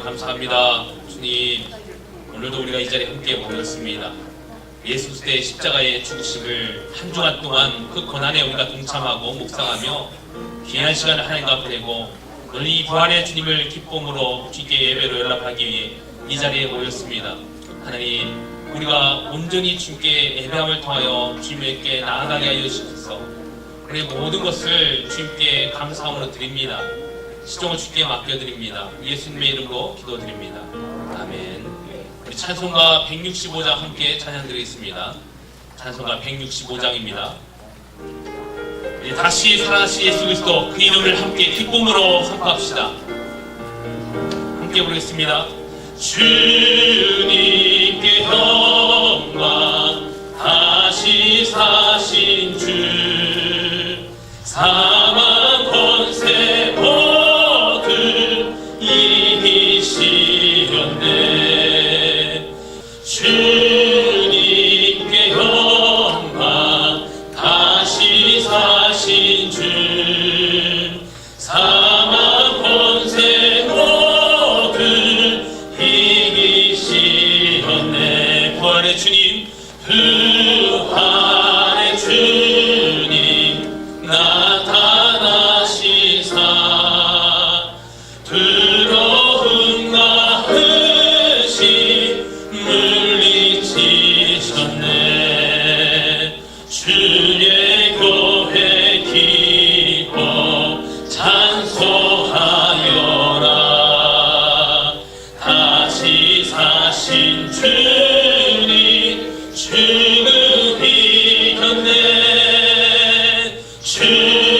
감사합니다. 주님 오늘도 우리가 이 자리에 함께 모였습니다. 예수 그리스도의 십자가의 죽으심을 한 주간 동안 그 고난에 우리가 동참하고 묵상하며 귀한 시간을 하나님과 보내고 오늘 이 부활의 주님을 기쁨으로 주께 예배로 연락하기 위해 이 자리에 모였습니다. 하나님 우리가 온전히 주님께 예배함을 통하여 주님께 나아가게 하여 주셔서 우리 모든 것을 주님께 감사함으로 드립니다. 시종을 주께 맡겨드립니다. 예수님의 이름으로 기도드립니다. 아멘. 우리 찬송가 165장 함께 찬양드리겠습니다. 찬송가 165장입니다. 다시 살아나신 예수 그리스도 그 이름을 함께 기쁨으로 선포합시다. 함께 부르겠습니다. 주님께 영광 다시 사신 주 사 Yeah.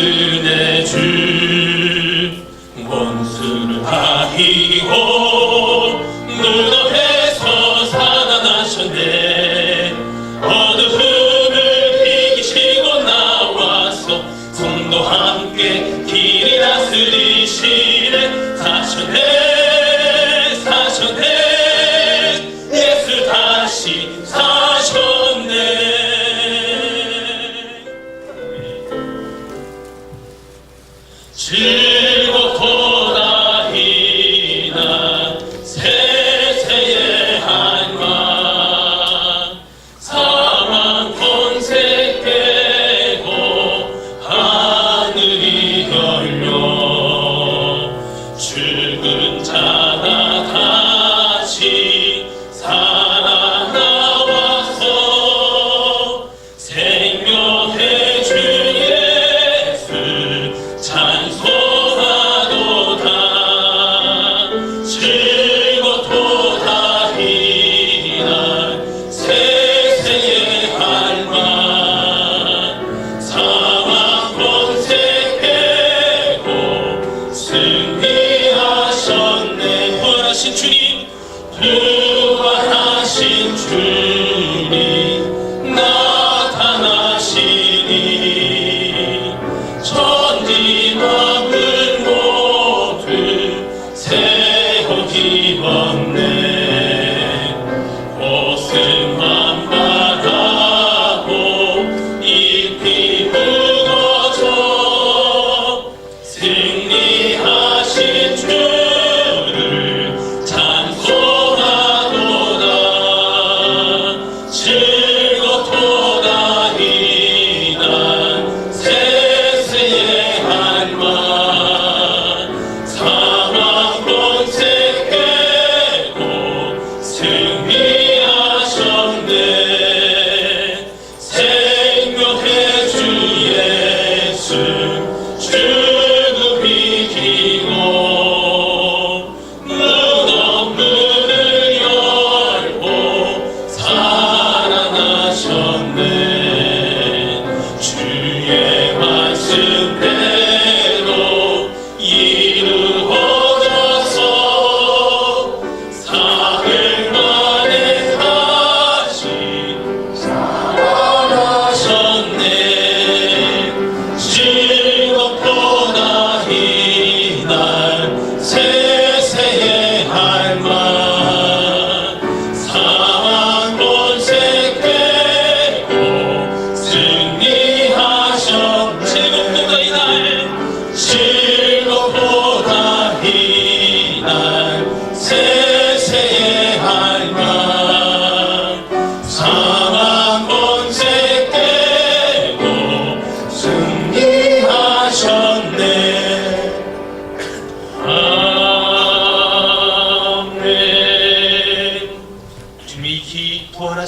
Thank you. Jesus.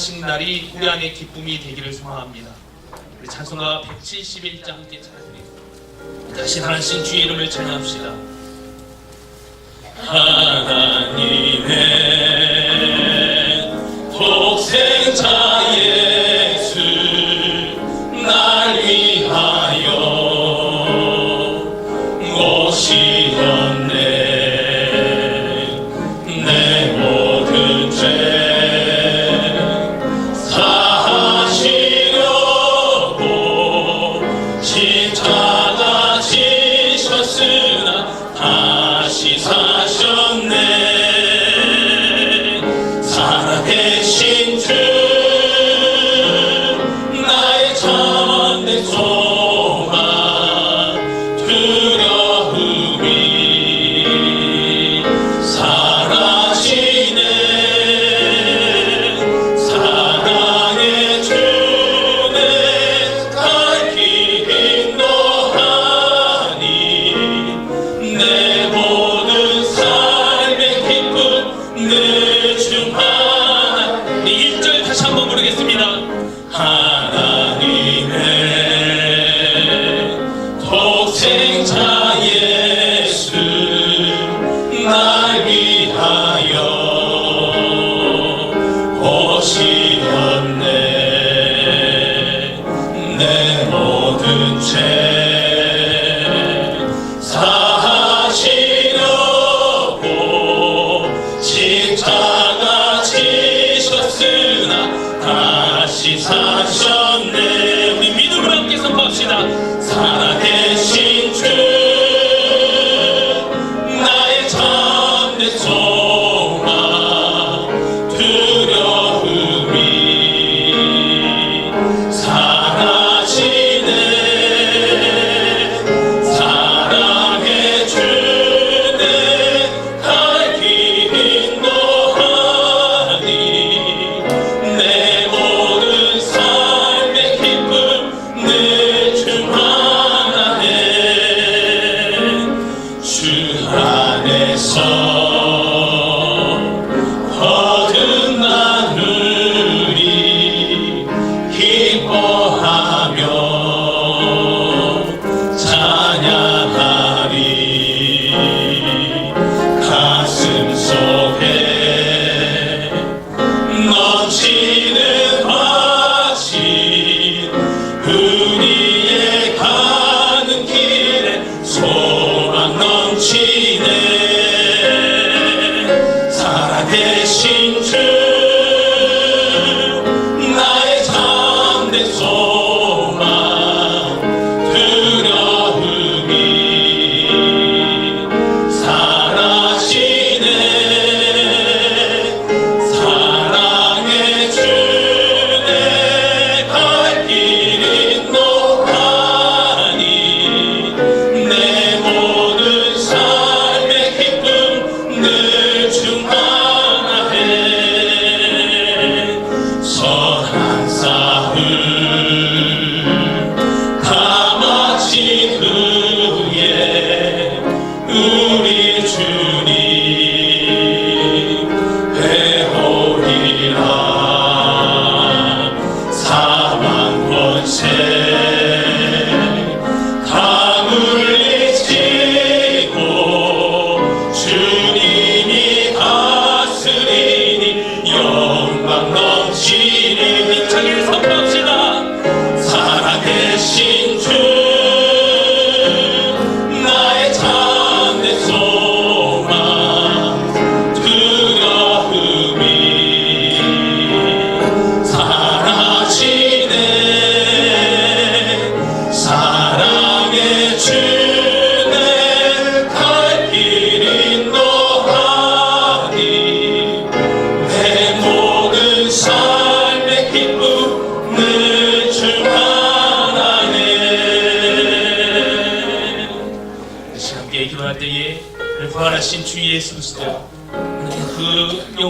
하신 날이 우리 안에 기쁨이 되기를 소망합니다. 우리 찬송가 171장 함께 찬송해 다시 하나씩 주의 이름을 찬양합시다. 하나님의 독생자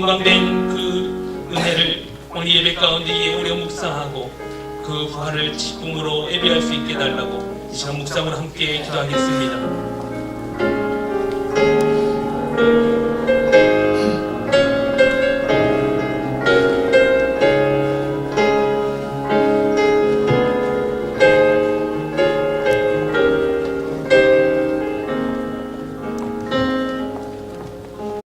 영광된 그 은혜를 오늘 예배 가운데 오려 묵상하고 그 화를 직공으로 예배할 수 있게 달라고 이 시간 묵상을 함께 기도하겠습니다.